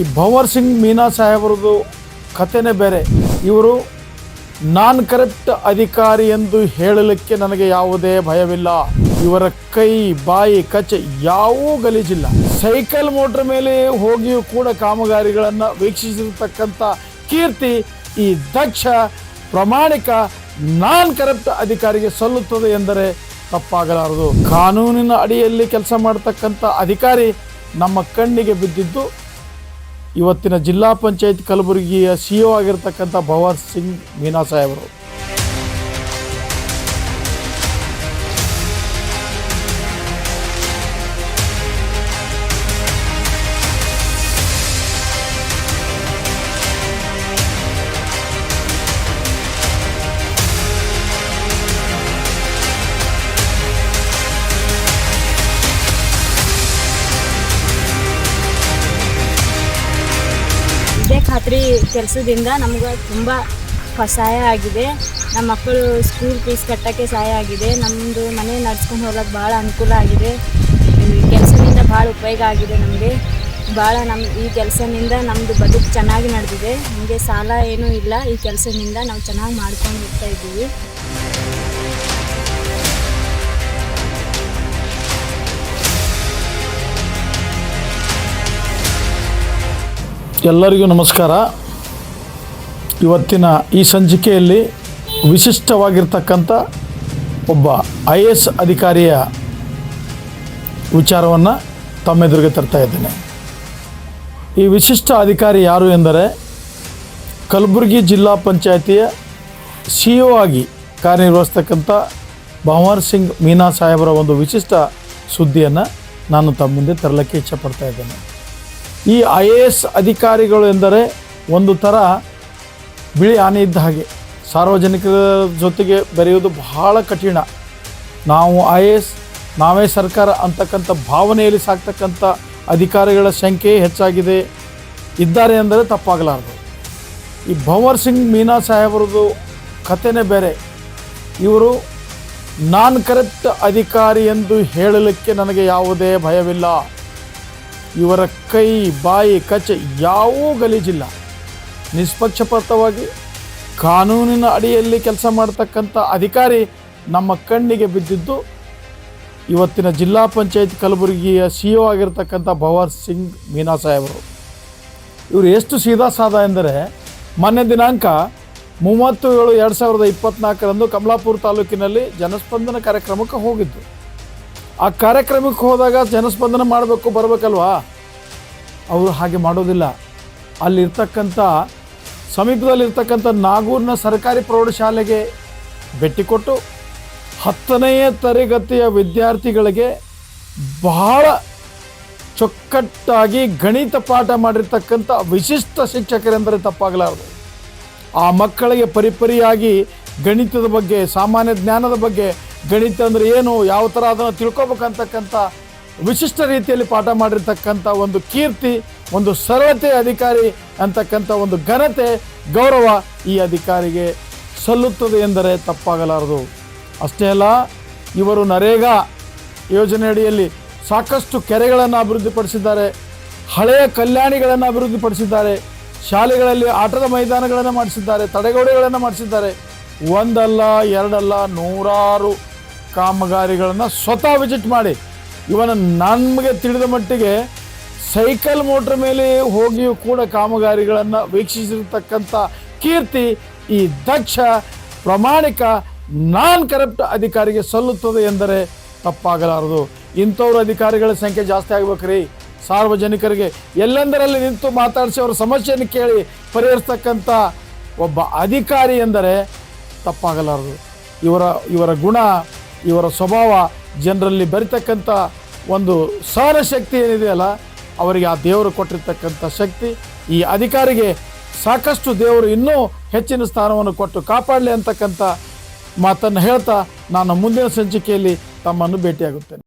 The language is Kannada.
ಈ ಭವರ್ ಸಿಂಗ್ ಮೀನಾ ಸಾಹೇಬ್ರದ್ದು ಕಥೆನೇ ಬೇರೆ. ಇವರು ನಾನ್ ಕರೆಕ್ಟ್ ಅಧಿಕಾರಿ ಎಂದು ಹೇಳಲಿಕ್ಕೆ ನನಗೆ ಯಾವುದೇ ಭಯವಿಲ್ಲ. ಇವರ ಕೈ, ಬಾಯಿ ಕಚ್ಚೆ ಯಾವೂ ಗಲೀಜಿಲ್ಲ. ಸೈಕಲ್ ಮೋಟ್ರ್ ಮೇಲೆ ಹೋಗಿಯೂ ಕೂಡ ಕಾಮಗಾರಿಗಳನ್ನು ವೀಕ್ಷಿಸಿರ್ತಕ್ಕಂಥ ಕೀರ್ತಿ ಈ ದಕ್ಷ, ಪ್ರಾಮಾಣಿಕ, ನಾನ್ ಕರಪ್ಟ್ ಅಧಿಕಾರಿಗೆ ಸಲ್ಲುತ್ತದೆ ಎಂದರೆ ತಪ್ಪಾಗಲಾರದು. ಕಾನೂನಿನ ಅಡಿಯಲ್ಲಿ ಕೆಲಸ ಮಾಡತಕ್ಕಂಥ ಅಧಿಕಾರಿ ನಮ್ಮ ಕಣ್ಣಿಗೆ ಬಿದ್ದಿದ್ದು ಇವತ್ತಿನ ಜಿಲ್ಲಾ ಪಂಚಾಯತ್ ಕಲಬುರಗಿಯ ಸಿ ಒ ಆಗಿರ್ತಕ್ಕಂಥ ಭವಾನ್ ಸಿಂಗ್ ಮೀನಾ ಸಾಹೇಬರು. ಖಾತ್ರಿ ಕೆಲಸದಿಂದ ನಮ್ಗೆ ತುಂಬ ಸಹಾಯ ಆಗಿದೆ. ನಮ್ಮ ಮಕ್ಕಳು ಸ್ಕೂಲ್ ಫೀಸ್ ಕಟ್ಟೋಕ್ಕೆ ಸಹಾಯ ಆಗಿದೆ. ನಮ್ಮದು ಮನೆ ನಡ್ಸ್ಕೊಂಡು ಹೋಗೋಕ್ಕೆ ಭಾಳ ಅನುಕೂಲ ಆಗಿದೆ. ಈ ಕೆಲಸದಿಂದ ಭಾಳ ಉಪಯೋಗ ಆಗಿದೆ ನಮಗೆ. ಭಾಳ ನಮ್ಮ ಈ ಕೆಲಸದಿಂದ ನಮ್ಮದು ಬದುಕು ಚೆನ್ನಾಗಿ ನಡೆದಿದೆ. ನಮಗೆ ಸಾಲ ಏನೂ ಇಲ್ಲ. ಈ ಕೆಲಸದಿಂದ ನಾವು ಚೆನ್ನಾಗಿ ಮಾಡ್ಕೊಂಡು ಹೋಗ್ತಾ ಇದ್ದೀವಿ. ಎಲ್ಲರಿಗೂ ನಮಸ್ಕಾರ. ಇವತ್ತಿನ ಈ ಸಂಚಿಕೆಯಲ್ಲಿ ವಿಶಿಷ್ಟವಾಗಿರ್ತಕ್ಕಂಥ ಒಬ್ಬ ಐ ಎ ಎಸ್ ಅಧಿಕಾರಿಯ ವಿಚಾರವನ್ನು ತಮ್ಮೆದುರಿಗೆ ತರ್ತಾ ಇದ್ದೇನೆ. ಈ ವಿಶಿಷ್ಟ ಅಧಿಕಾರಿ ಯಾರು ಎಂದರೆ ಕಲಬುರಗಿ ಜಿಲ್ಲಾ ಪಂಚಾಯತಿಯ ಸಿ ಒ ಆಗಿ ಕಾರ್ಯನಿರ್ವಹಿಸ್ತಕ್ಕಂಥ ಭವರ್ ಸಿಂಗ್ ಮೀನಾ ಸಾಹೇಬರ ಒಂದು ವಿಶಿಷ್ಟ ಸುದ್ದಿಯನ್ನು ನಾನು ತಮ್ಮ ಮುಂದೆ ತರಲಿಕ್ಕೆ ಇಚ್ಛಪಡ್ತಾ ಇದ್ದೇನೆ. ಈ ಐ ಎ ಎಸ್ ಅಧಿಕಾರಿಗಳು ಎಂದರೆ ಒಂದು ಥರ ಬಿಳಿ ಆನೆ ಇದ್ದ ಹಾಗೆ. ಸಾರ್ವಜನಿಕರ ಜೊತೆಗೆ ಬೆರೆಯುವುದು ಬಹಳ ಕಠಿಣ. ನಾವು ಐ ಎ ಎಸ್, ನಾವೇ ಸರ್ಕಾರ ಅಂತಕ್ಕಂಥ ಭಾವನೆಯಲ್ಲಿ ಸಾಕ್ತಕ್ಕಂಥ ಅಧಿಕಾರಿಗಳ ಸಂಖ್ಯೆ ಹೆಚ್ಚಾಗಿದೆ. ಇದ್ದಾರೆ ಅಂದರೆ ತಪ್ಪಾಗಲಾರದು. ಈ ಭಂವರ್ ಸಿಂಗ್ ಮೀನಾ ಸಾಹೇಬ್ರದ್ದು ಕಥೆನೇ ಬೇರೆ. ಇವರು ನಾನ್ ಕರೆಕ್ಟ್ ಅಧಿಕಾರಿ ಎಂದು ಹೇಳಲಿಕ್ಕೆ ನನಗೆ ಯಾವುದೇ ಭಯವಿಲ್ಲ. ಇವರ ಕೈ, ಬಾಯಿ, ಕಚ್ಚೆ ಯಾವೂ ಗಲೀಜಿಲ್ಲ. ನಿಷ್ಪಕ್ಷಪಾತವಾಗಿ ಕಾನೂನಿನ ಅಡಿಯಲ್ಲಿ ಕೆಲಸ ಮಾಡತಕ್ಕಂಥ ಅಧಿಕಾರಿ ನಮ್ಮ ಕಣ್ಣಿಗೆ ಬಿದ್ದಿದ್ದು ಇವತ್ತಿನ ಜಿಲ್ಲಾ ಪಂಚಾಯತ್ ಕಲಬುರಗಿಯ ಸಿ ಒ ಆಗಿರ್ತಕ್ಕಂಥ ಭವರ್ ಸಿಂಗ್ ಮೀನಾ ಸಾಹೇಬರು. ಇವರು ಎಷ್ಟು ಸೀದಾ ಸಾದ ಎಂದರೆ ಮೊನ್ನೆ ದಿನಾಂಕ ಮೂವತ್ತು ಏಳು ಎರಡು ಸಾವಿರದ ಇಪ್ಪತ್ತ್ನಾಲ್ಕರಂದು ಕಮಲಾಪುರ ತಾಲೂಕಿನಲ್ಲಿ ಜನಸ್ಪಂದನ ಕಾರ್ಯಕ್ರಮಕ್ಕೆ ಹೋಗಿದ್ದು. ಆ ಕಾರ್ಯಕ್ರಮಕ್ಕೆ ಹೋದಾಗ ಜನಸ್ಪಂದನ ಮಾಡಬೇಕು, ಬರಬೇಕಲ್ವಾ? ಅವರು ಹಾಗೆ ಮಾಡೋದಿಲ್ಲ. ಅಲ್ಲಿರ್ತಕ್ಕಂಥ, ಸಮೀಪದಲ್ಲಿರ್ತಕ್ಕಂಥ ನಾಗೂರಿನ ಸರ್ಕಾರಿ ಪ್ರೌಢಶಾಲೆಗೆ ಭೇಟಿ ಕೊಟ್ಟು ಹತ್ತನೆಯ ತರಗತಿಯ ವಿದ್ಯಾರ್ಥಿಗಳಿಗೆ ಬಹಳ ಚೊಕ್ಕಟ್ಟಾಗಿ ಗಣಿತ ಪಾಠ ಮಾಡಿರ್ತಕ್ಕಂಥ ವಿಶಿಷ್ಟ ಶಿಕ್ಷಕರೆಂದರೆ ತಪ್ಪಾಗಲಾರದು. ಆ ಮಕ್ಕಳಿಗೆ ಪರಿಪರಿಯಾಗಿ ಗಣಿತದ ಬಗ್ಗೆ, ಸಾಮಾನ್ಯ ಜ್ಞಾನದ ಬಗ್ಗೆ ಗಣಿತ ಅಂದರೆ ಏನು, ಯಾವ ಥರ ಅದನ್ನು ತಿಳ್ಕೊಬೇಕಂತಕ್ಕಂಥ ವಿಶಿಷ್ಟ ರೀತಿಯಲ್ಲಿ ಪಾಠ ಮಾಡಿರ್ತಕ್ಕಂಥ ಒಂದು ಕೀರ್ತಿ, ಒಂದು ಸರ್ವತೆ ಅಧಿಕಾರಿ ಅಂತಕ್ಕಂಥ ಒಂದು ಘನತೆ, ಗೌರವ ಈ ಅಧಿಕಾರಿಗೆ ಸಲ್ಲುತ್ತದೆ ಎಂದರೆ ತಪ್ಪಾಗಲಾರದು. ಅಷ್ಟೇ ಅಲ್ಲ, ಇವರು ನರೇಗಾ ಯೋಜನೆ ಅಡಿಯಲ್ಲಿ ಸಾಕಷ್ಟು ಕೆರೆಗಳನ್ನು ಅಭಿವೃದ್ಧಿಪಡಿಸಿದ್ದಾರೆ, ಹಳೆಯ ಕಲ್ಯಾಣಿಗಳನ್ನು ಅಭಿವೃದ್ಧಿಪಡಿಸಿದ್ದಾರೆ, ಶಾಲೆಗಳಲ್ಲಿ ಆಟದ ಮೈದಾನಗಳನ್ನು ಮಾಡಿಸಿದ್ದಾರೆ, ತಡೆಗೋಡೆಗಳನ್ನು ಮಾಡಿಸಿದ್ದಾರೆ. ಒಂದಲ್ಲ, ಎರಡಲ್ಲ, ನೂರಾರು ಕಾಮಗಾರಿಗಳನ್ನು ಸ್ವತಃ ವಿಸಿಟ್ ಮಾಡಿ. ಇವನ ನಮಗೆ ತಿಳಿದ ಮಟ್ಟಿಗೆ ಸೈಕಲ್ ಮೋಟ್ರ್ ಮೇಲೆ ಹೋಗಿಯೂ ಕೂಡ ಕಾಮಗಾರಿಗಳನ್ನು ವೀಕ್ಷಿಸಿರ್ತಕ್ಕಂಥ ಕೀರ್ತಿ, ಈ ದಕ್ಷ, ಪ್ರಾಮಾಣಿಕ ನಾನ್ ಕರಪ್ಟ್ ಅಧಿಕಾರಿಗೆ ಸಲ್ಲುತ್ತದೆ ಎಂದರೆ ತಪ್ಪಾಗಲಾರದು. ಇಂಥವ್ರ ಅಧಿಕಾರಿಗಳ ಸಂಖ್ಯೆ ಜಾಸ್ತಿ ಆಗ್ಬೇಕ್ರಿ. ಸಾರ್ವಜನಿಕರಿಗೆ ಎಲ್ಲೆಂದರಲ್ಲಿ ನಿಂತು ಮಾತಾಡಿಸಿ ಅವರ ಸಮಸ್ಯೆಯನ್ನು ಕೇಳಿ ಪರಿಹರಿಸ್ತಕ್ಕಂಥ ಒಬ್ಬ ಅಧಿಕಾರಿ ಎಂದರೆ ತಪ್ಪಾಗಲಾರದು. ಇವರ ಇವರ ಗುಣ ಇವರ ಸ್ವಭಾವ ಜನರಲ್ಲಿ ಬರಿತಕ್ಕಂಥ ಒಂದು ಸಹನ ಶಕ್ತಿ ಏನಿದೆಯಲ್ಲ ಅವರಿಗೆ ಆ ದೇವರು ಕೊಟ್ಟಿರ್ತಕ್ಕಂಥ ಶಕ್ತಿ. ಈ ಅಧಿಕಾರಿಗೆ ಸಾಕಷ್ಟು ದೇವರು ಇನ್ನೂ ಹೆಚ್ಚಿನ ಸ್ಥಾನವನ್ನು ಕೊಟ್ಟು ಕಾಪಾಡಲಿ ಅಂತಕ್ಕಂಥ ಮಾತನ್ನು ಹೇಳ್ತಾ ನಾನು ಮುಂದಿನ ಸಂಚಿಕೆಯಲ್ಲಿ ತಮ್ಮನ್ನು ಭೇಟಿಯಾಗುತ್ತೇನೆ.